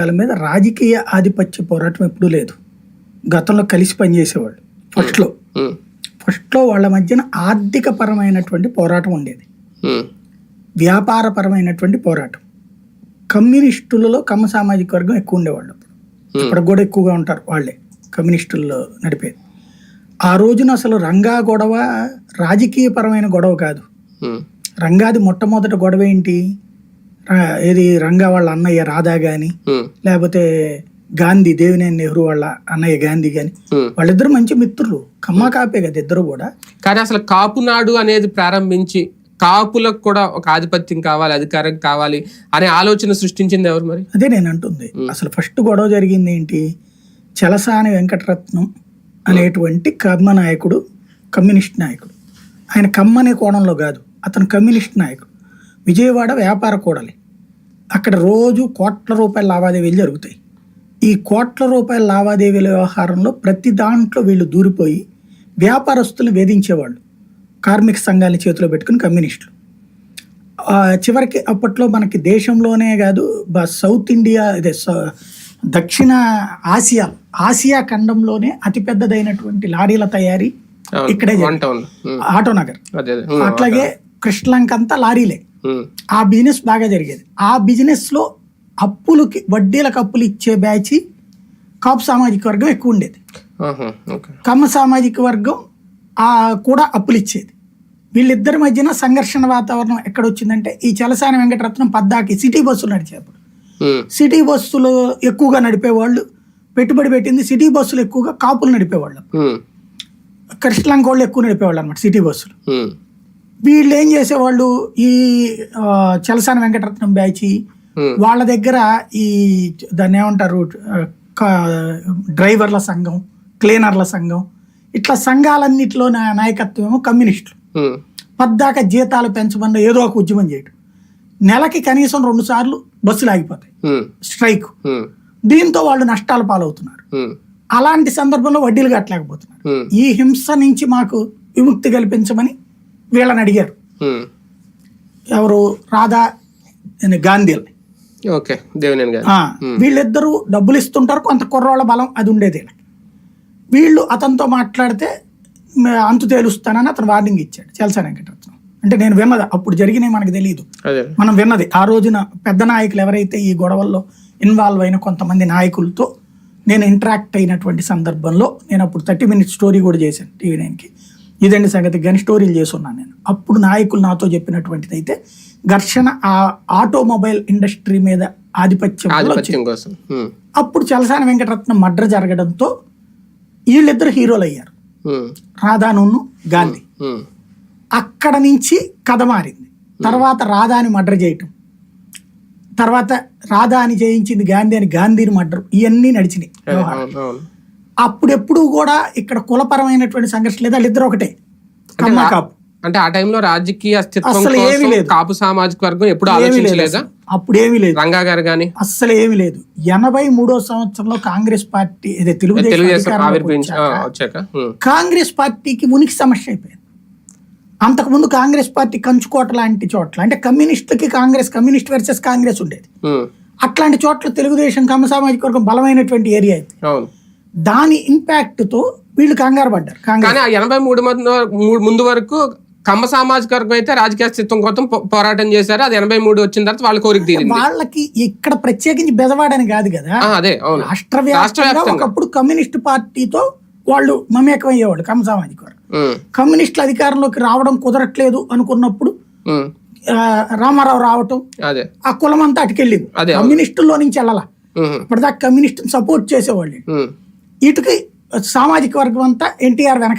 వాళ్ళ మీద రాజకీయ ఆధిపత్య పోరాటం ఎప్పుడూ లేదు. గతంలో కలిసి పనిచేసేవాళ్ళు. ఫస్ట్లో. ఫస్ట్లో వాళ్ళ మధ్యన ఆర్థిక పరమైనటువంటి పోరాటం ఉండేది. వ్యాపారపరమైనటువంటి పోరాటం. కమ్యూనిస్టులలో కమ్మ సామాజిక వర్గం ఎక్కువ ఉండేవాళ్ళు అప్పుడు. ఇప్పుడు కూడా ఎక్కువగా ఉంటారు వాళ్ళే. కమ్యూనిస్టుల్లో నడిపేది. ఆ రోజున అసలు రంగా గొడవ రాజకీయపరమైన గొడవ కాదు. రంగాది మొట్టమొదటి గొడవ ఏంటి? ఏది రంగా వాళ్ళ అన్నయ్య రాధా గాని లేకపోతే గాంధీ దేవినేని నెహ్రూ వాళ్ళ అన్నయ్య గాంధీ గాని. వాళ్ళిద్దరు మంచి మిత్రులు. కమ్మా కాపే కదా ఇద్దరు కూడా. కానీ అసలు కాపు నాడు అనేది ప్రారంభించి కాపులకు కూడా ఒక ఆధిపత్యం కావాలి అధికారం కావాలి అనే ఆలోచన సృష్టించింది ఎవరు మరి? అదే నేను అంటుంది. అసలు ఫస్ట్ గొడవ జరిగింది ఏంటి? చలసాని వెంకటరత్నం అనేటువంటి కమ్మ నాయకుడు కమ్యూనిస్ట్ నాయకుడు. ఆయన కమ్మనే కోణంలో కాదు అతను కమ్యూనిస్ట్ నాయకుడు. విజయవాడ వ్యాపార కూడలి. అక్కడ రోజు కోట్ల రూపాయల లావాదేవీలు జరుగుతాయి. ఈ కోట్ల రూపాయల లావాదేవీల వ్యవహారంలో ప్రతి దాంట్లో వీళ్ళు దూరిపోయి వ్యాపారస్తులను వేధించేవాళ్ళు. కార్మిక సంఘాలని చేతిలో పెట్టుకుని కమ్యూనిస్టులు. చివరికి అప్పట్లో మనకి దేశంలోనే కాదు సౌత్ ఇండియా స- దక్షిణ ఆసియా ఆసియా ఖండంలోనే అతిపెద్దదైనటువంటి లారీల తయారీ ఇక్కడే ఆటో నగర్ అదే అదే. అట్లాగే కృష్ణలంక అంతా లారీలే ఆ బిజినెస్ బాగా జరిగేది. ఆ బిజినెస్లో అప్పులకి వడ్డీలకు అప్పులు ఇచ్చే బ్యాచ్ కాపు సామాజిక వర్గం ఎక్కువ ఉండేది. కమ్మ సామాజిక వర్గం ఆ కూడా అప్పులు ఇచ్చేది. వీళ్ళిద్దరి మధ్యన సంఘర్షణ వాతావరణం ఎక్కడ వచ్చిందంటే ఈ చలసాని వెంకటరత్నం పద్దాకి సిటీ బస్సులు నడిచేప్పుడు. సిటీ బస్సులు ఎక్కువగా నడిపేవాళ్ళు పెట్టుబడి పెట్టింది సిటీ బస్సులు ఎక్కువగా కాపులు నడిపేవాళ్ళు. కృష్ణలంక వాళ్ళు ఎక్కువ నడిపేవాళ్ళు అనమాట సిటీ బస్సులు. వీళ్ళు ఏం చేసేవాళ్ళు? ఈ చలసాని వెంకటరత్నం బ్యాచ్ వాళ్ళ దగ్గర ఈ దాన్ని ఏమంటారు? డ్రైవర్ల సంఘం క్లీనర్ల సంఘం ఇట్లా సంఘాలన్నిటిలో నాయకత్వం ఏమో కమ్యూనిస్టులు. పద్దాక జీతాలు పెంచమన్న ఏదో ఒక ఉద్యమం చేయడం నెలకి కనీసం రెండు సార్లు బస్సులు ఆగిపోతాయి. స్ట్రైక్. దీంతో వాళ్ళు నష్టాల పాలవుతున్నారు. అలాంటి సందర్భంలో వడ్డీలు కట్టలేకపోతున్నారు. ఈ హింస నుంచి మాకు విముక్తి కల్పించమని వీళ్ళని అడిగారు. ఎవరు? రాధా గాంధీల్ని ఓకే వీళ్ళిద్దరూ డబ్బులు ఇస్తుంటారు కొంత కుర్రోళ్ళ బలం అది ఉండేది. వీళ్ళు అతనితో మాట్లాడితే అంతు తేలుస్తానని అతను వార్నింగ్ ఇచ్చాడు చలసాని వెంకటరత్నం. అంటే నేను విన్నది అప్పుడు జరిగినాయి మనకు తెలియదు మనం విన్నది ఆ రోజున పెద్ద నాయకులు ఎవరైతే ఈ గొడవల్లో ఇన్వాల్వ్ అయిన కొంతమంది నాయకులతో నేను ఇంటరాక్ట్ అయినటువంటి సందర్భంలో నేను అప్పుడు థర్టీ మినిట్స్ స్టోరీ కూడా చేశాను టీవీ నైన్కి. ఇదండి సంగతి. కానీ స్టోరీలు చేస్తున్నాను నేను. అప్పుడు నాయకులు నాతో చెప్పినటువంటిది అయితే ఘర్షణ ఆ ఆటోమొబైల్ ఇండస్ట్రీ మీద ఆధిపత్యం కోసం. అప్పుడు చలసాని వెంకటరత్నం మర్డర్ జరగడంతో వీళ్ళిద్దరు హీరోలు అయ్యారు రాధాను గాంధీ. అక్కడ నుంచి కథ మారింది. తర్వాత రాధాని మర్డర్ చేయటం. తర్వాత రాధా అని చేయించింది గాంధీ అని గాంధీని మర్డర్ ఇవన్నీ నడిచినాయి. అప్పుడెప్పుడు కూడా ఇక్కడ కులపరమైనటువంటి సంఘర్షణ లేదా. వాళ్ళిద్దరు ఒకటే కమ్మ కాపు. అంటే ఆ టైంలో రాజకీయ అస్తిత్వం ఏమీ లేదు. కాపు సామాజిక వర్గం ఎప్పుడు ఆలోచించలేదా. అప్పుడు ఏమీ లేదు. రంగా గారు గాని? అస్సలు ఏమీ లేదు. ఎనభై మూడో సంవత్సరంలో కాంగ్రెస్ పార్టీ తెలుగుదేశం కాంగ్రెస్ పార్టీకి ఉనికి సమస్య అయిపోయింది. అంతకుముందు కాంగ్రెస్ పార్టీ కంచుకోట లాంటి చోట్ల అంటే కమ్యూనిస్టులకి కాంగ్రెస్ కమ్యూనిస్ట్ వర్సెస్ కాంగ్రెస్ ఉండేది. అట్లాంటి చోట్ల తెలుగుదేశం కమ్మ సామాజిక వర్గం బలమైనటువంటి ఏరియా అవును. దాని ఇంపాక్ట్తో వీళ్ళు కంగారు పడ్డారు. కానీ ఎనభై మూడు మంది ముందు వరకు కమ్మ సామాజిక వర్గం అయితే రాజకీయ అస్తిత్వం కోసం పోరాటం చేశారు. అది ఎనభై మూడు వచ్చిన తర్వాత వాళ్ళ కోరిక తీరింది. వాళ్ళకి ఇక్కడ ప్రత్యేకించి బెదవాడని కాదు కదా? అదే అవును. రాష్ట్ర వ్యాప్తంగా ఒకప్పుడు కమ్యూనిస్ట్ పార్టీతో వాళ్ళు మమేకం అయ్యేవాళ్ళు కమ్మ సామాజిక వర్గం. కమ్యూనిస్టులు అధికారంలోకి రావడం కుదరట్లేదు అనుకున్నప్పుడు రామారావు రావటం అదే. ఆ కులం అంతా అటుకెళ్ళింది కమ్యూనిస్టుల్లో నుంచి వెళ్ళాల. ఇప్పటిదాకా కమ్యూనిస్ట్ సపోర్ట్ చేసేవాళ్ళు. ఇటుకి సామాజిక వర్గం అంతా ఎన్టీఆర్ వెనక